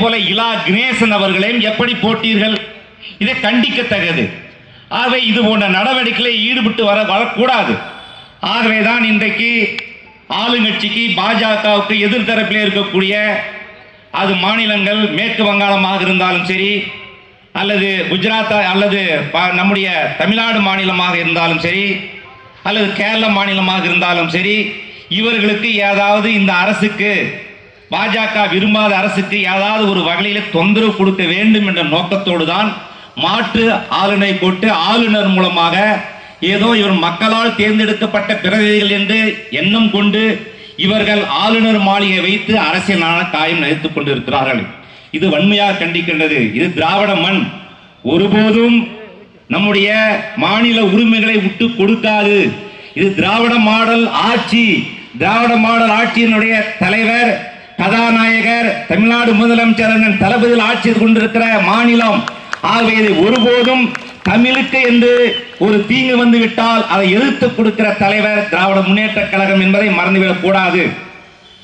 போல இலா கணேசன் அவர்களையும் எப்படி போட்டீர்கள்? இதை கண்டிக்கத்தக்கது. ஆகவே இது போன்ற நடவடிக்கைகளில் ஈடுபட்டு வர வரக்கூடாது. ஆகவே தான் இன்றைக்கு ஆளுங்கட்சிக்கு பாஜகவுக்கு எதிர்த்தரப்பில் இருக்கக்கூடிய அது மாநிலங்கள் மேற்கு வங்காளமாக இருந்தாலும் சரி அல்லது குஜராத் அல்லது ப- நம்முடைய தமிழ்நாடு மாநிலமாக இருந்தாலும் சரி அல்லது கேரள மாநிலமாக இருந்தாலும் சரி இவர்களுக்கு ஏதாவது இந்த அரசுக்கு பாஜக விரும்பாத அரசுக்கு ஏதாவது ஒரு வகையில் தொந்தரவு கொடுக்க வேண்டும் என்ற நோக்கத்தோடு தான் மாற்று ஆளுநரை போட்டு ஆளுநர் மூலமாக ஏதோ இவர் மக்களால் தேர்ந்தெடுக்கப்பட்ட பிரதிநிதிகள் என்று எண்ணம் கொண்டு இவர்கள் ஆளுநர் மாளிகை வைத்து அரசியலான காயம் நினைத்துக் கொண்டிருக்கிறார்கள். இது வன்மையாக கண்டிக்கின்றது. இது திராவிட மண். ஒருபோதும் நம்முடைய மாநில உரிமைகளை விட்டு கொடுக்காது. இது திராவிட மாடல் ஆட்சி. திராவிட மாடல் ஆட்சியினுடைய தலைவர் கதாநாயகர் தமிழ்நாடு முதலமைச்சர் தளபதியில் ஆட்சி கொண்டிருக்கிற மாநிலம். ஆகவே இதை ஒருபோதும் தமிழுக்கு என்று ஒரு தீங்கு வந்து விட்டால் அதை எதிர்த்து கொடுக்கிற தலைவர் திராவிட முன்னேற்ற கழகம் என்பதை மறந்துவிடக் கூடாது.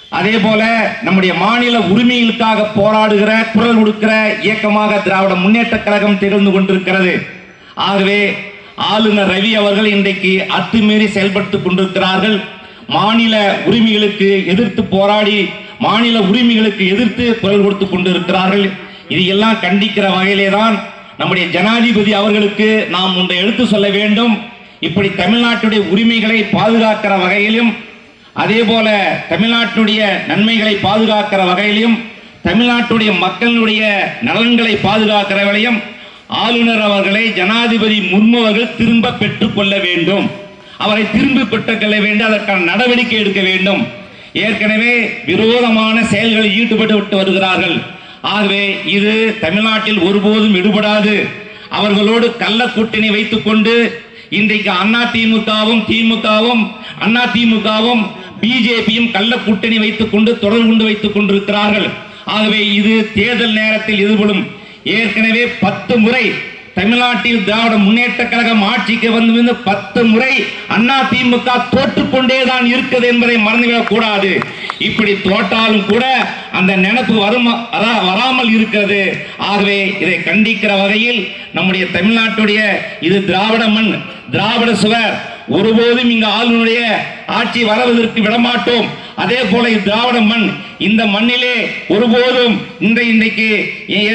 அதே போல நம்முடைய மாநில உரிமைகளுக்காக போராடுகிற குரல் கொடுக்கிற இயக்கமாக திராவிட முன்னேற்ற கழகம் திகழ்ந்து கொண்டிருக்கிறது. ஆகவே ஆளுநர் ரவி அவர்கள் இன்றைக்கு அத்துமீறி செயல்பட்டுக் கொண்டிருக்கிறார்கள். மாநில உரிமைகளுக்கு எதிர்த்து போராடி மாநில உரிமைகளுக்கு எதிர்த்து குரல் கொடுத்து கொண்டிருக்கிறார்கள். இதையெல்லாம் கண்டிக்கிற வகையிலே தான் நம்முடைய ஜனாதிபதி அவர்களுக்கு நாம் ஒன்றை எடுத்து சொல்ல வேண்டும். இப்படி தமிழ்நாட்டுடைய உரிமைகளை பாதுகாக்கிற வகையிலும் அதே போல தமிழ்நாட்டுடைய நன்மைகளை பாதுகாக்கிற வகையிலும் தமிழ்நாட்டுடைய மக்களுடைய நலன்களை பாதுகாக்கிற வகையிலும் ஆளுநர் அவர்களை ஜனாதிபதி முன்மவர்கள் திரும்ப பெற்றுக் கொள்ள வேண்டும். அவரை திரும்ப பெற்றுக் கொள்ள வேண்டும். அதற்கான நடவடிக்கை எடுக்க வேண்டும். ஏற்கனவே விரோதமான செயல்களில் ஈடுபட்டு விட்டு வருகிறார்கள். ஆகவே இது தமிழ்நாட்டில் ஒருபோதும் விடுபடாது. அவர்களோடு கள்ள கூட்டணி வைத்துக் கொண்டு இன்றைக்கு அண்ணா திமுகவும் திமுகவும் அண்ணா திமுகவும் பிஜேபியும் கள்ள கூட்டணி வைத்துக் கொண்டு தொடர் கொண்டு வைத்துக் கொண்டிருக்கிறார்கள். ஆகவே இது தேர்தல் நேரத்தில் எதிர்கொள்ளும். ஏற்கனவே பத்து முறை தமிழ்நாட்டில் திராவிட முன்னேற்ற கழகம் ஆட்சிக்கு வந்து பத்து முறை அண்ணா திமுக தோற்றுக்கொண்டே தான் இருக்குது என்பதை மறந்துவிடக் கூடாது. இப்படி தோட்டாலும் கூட அந்த நினைப்பு வரும் வரா- வராமல் இருக்கிறது. ஆகவே இதை கண்டிக்கிற வகையில் நம்முடைய தமிழ்நாட்டுடைய இது திராவிட மண் திராவிட சுவர் ஒருபோதும் இங்கு ஆளுநருடைய ஆட்சி வரவதற்கு விடமாட்டோம். அதே போல இது திராவிட மண் இந்த மண்ணிலே ஒருபோதும் இந்த இன்றைக்கு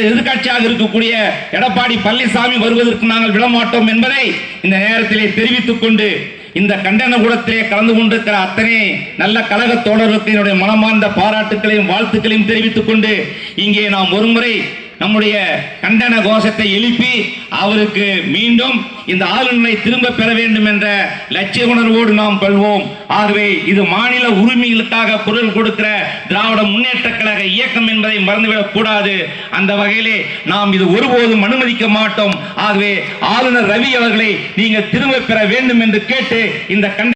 எதிர்கட்சியாக இருக்கக்கூடிய எடப்பாடி பழனிசாமி வருவதற்கு நாங்கள் விடமாட்டோம் என்பதை இந்த நேரத்திலே தெரிவித்துக் கொண்டு இந்த கண்டன கூடத்திலே கலந்து கொண்டிருக்கிற அத்தனை நல்ல கழக தோழர்களுக்கு என்னுடைய மனமார்ந்த பாராட்டுக்களையும் வாழ்த்துக்களையும் தெரிவித்துக் கொண்டு இங்கே நாம் ஒருமுறை நம்முடைய கண்டன கோஷத்தை எழுப்பி அவருக்கு மீண்டும் இந்த ஆளுநரை திரும்ப பெற வேண்டும் என்ற லட்சிய உணர்வோடு நாம் கொள்வோம். ஆகவே இது மாநில உரிமைகளுக்காக குரல் கொடுக்கிற திராவிட முன்னேற்ற கழக இயக்கம் என்பதை மறந்துவிடக் கூடாது. அந்த வகையிலே நாம் இது ஒருபோதும் அனுமதிக்க மாட்டோம். ஆகவே ஆளுநர் ரவி அவர்களை நீங்கள் திரும்ப பெற வேண்டும் என்று கேட்டு இந்த கண்ட